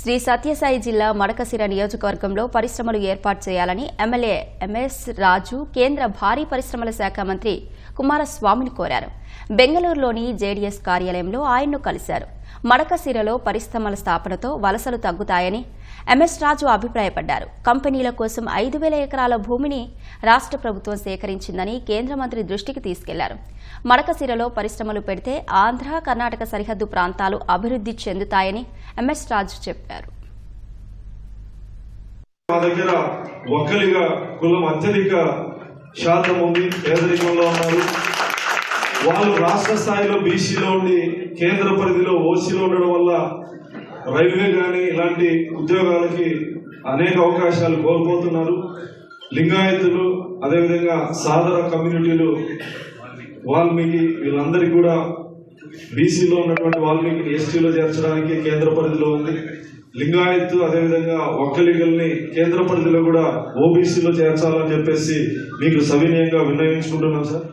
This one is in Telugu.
శ్రీ సత్యసాయి జిల్లా మడకసిర నియోజకవర్గంలో పరిశ్రమలు ఏర్పాటు చేయాలని ఎమ్మెల్యే ఎంఎస్ రాజు కేంద్ర భారీ పరిశ్రమల శాఖ మంత్రి కుమారస్వామిని కోరారు. బెంగళూరులోని జేడీఎస్ కార్యాలయంలో ఆయన్ను కలిశారు. మడకసిరలో పరిశ్రమల స్థాపనతో వలసలు తగ్గుతాయని ఎంఎస్ రాజు అభిప్రాయపడ్డారు. కంపెనీల కోసం ఐదు వేల ఎకరాల భూమిని రాష్ట్ర ప్రభుత్వం సేకరించిందని కేంద్ర మంత్రి దృష్టికి తీసుకెళ్ళారు. మడకసిరలో పరిశ్రమలు పెడితే ఆంధ్ర కర్ణాటక సరిహద్దు ప్రాంతాలు అభివృద్ధి చెందుతాయని ఎంఎస్ రాజు చెప్పారు. మా దగ్గర ఒక్కలిగా కులం అత్యధిక శాతం ఉంది పేదరికంలో ఉన్నారు. వాళ్ళు రాష్ట్ర స్థాయిలో బీసీలో ఉండి కేంద్ర పరిధిలో ఓసీలో ఉండడం వల్ల రైల్వే కానీ ఇలాంటి ఉద్యోగాలకి అనేక అవకాశాలు కోల్పోతున్నారు. లింగాయతులు అదేవిధంగా సాధారణ కమ్యూనిటీలు వాల్మీకి వీళ్ళందరికీ కూడా బీసీలో ఉన్నటువంటి వాల్మీకి ఎస్టీలో చేర్చడానికి కేంద్ర పరిధిలో ఉంది. లింగాయత్ అదేవిధంగా ఒక్కలిగల్ని కేంద్ర పరిధిలో కూడా ఓబీసీలో చేర్చాలని చెప్పేసి మీకు సవినయంగా విన్నవించుకుంటున్నాం సార్.